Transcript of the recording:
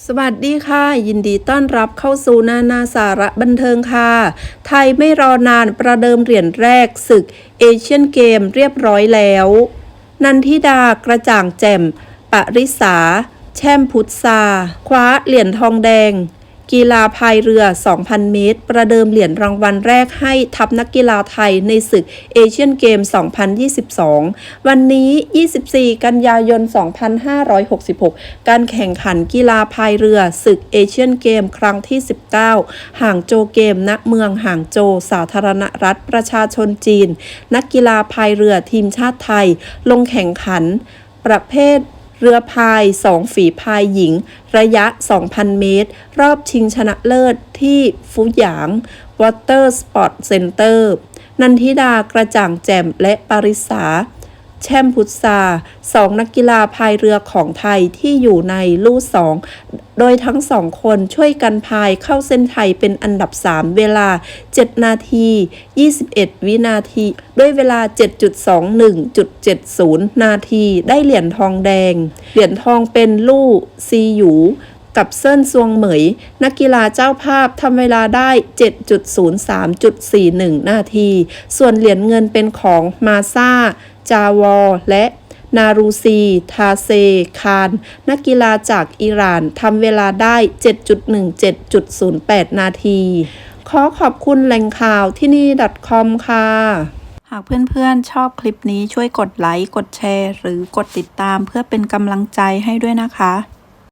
สวัสดีค่ะ ยินดีต้อนรับเข้าสู่นานาสาระบันเทิงค่ะ ไทยไม่รอนานประเดิมเหรียญแรกศึกเอเชียนเกมเรียบร้อยแล้ว นันทิดากระจ่างแจ่ม ปริสาแช่มพุทธาคว้าเหรียญทองแดง กีฬาพายเรือ 2,000 เมตร ประเดิมเหรียญรางวัลแรกให้ทัพนักกีฬาไทยในศึกเอเชียนเกม 2022 วันนี้ 24 กันยายน 2566 การแข่งขันกีฬาพายเรือศึกเอเชียนเกม ครั้งที่ 19 ห่างโจเกม ณ เมืองห่างโจ สาธารณรัฐประชาชนจีน นักกีฬาพายเรือทีมชาติไทย ลงแข่งขัน ประเภท เรือพาย 2 ฝีพายหญิง ระยะ 2,000 เมตร รอบชิงชนะเลิศที่ฟูหยาง Water Sport Center นันทิดากระจ่างแจ่มและปริสาแช่มพุทธาสองนักกีฬาพายเรือของไทยที่อยู่ในลู่สอง โดยทั้งสองคนช่วยกันพายเข้าเส้นไทยเป็นอันดับ 3 เวลา 7 นาที 21 วินาที ด้วยเวลา 7.21.70 นาที ได้เหรียญทองแดง เหรียญทองเป็นลู่ซีหยูกับเซินซวงเหมย นักกีฬาเจ้าภาพทำเวลาได้ 7.03.41 นาที ส่วนเหรียญเงินเป็นของมาซาจาวอและ นารูซี ทาเซ คาน นักกีฬาจากอิหร่านทำเวลาได้ 7.17.08 นาที ขอขอบคุณแหล่งข่าวที่นี่ .com ค่ะหากเพื่อนๆ ชอบคลิปนี้ช่วยกดไลค์ กดแชร์ หรือกดติดตามเพื่อเป็นกำลังใจให้ด้วยนะคะ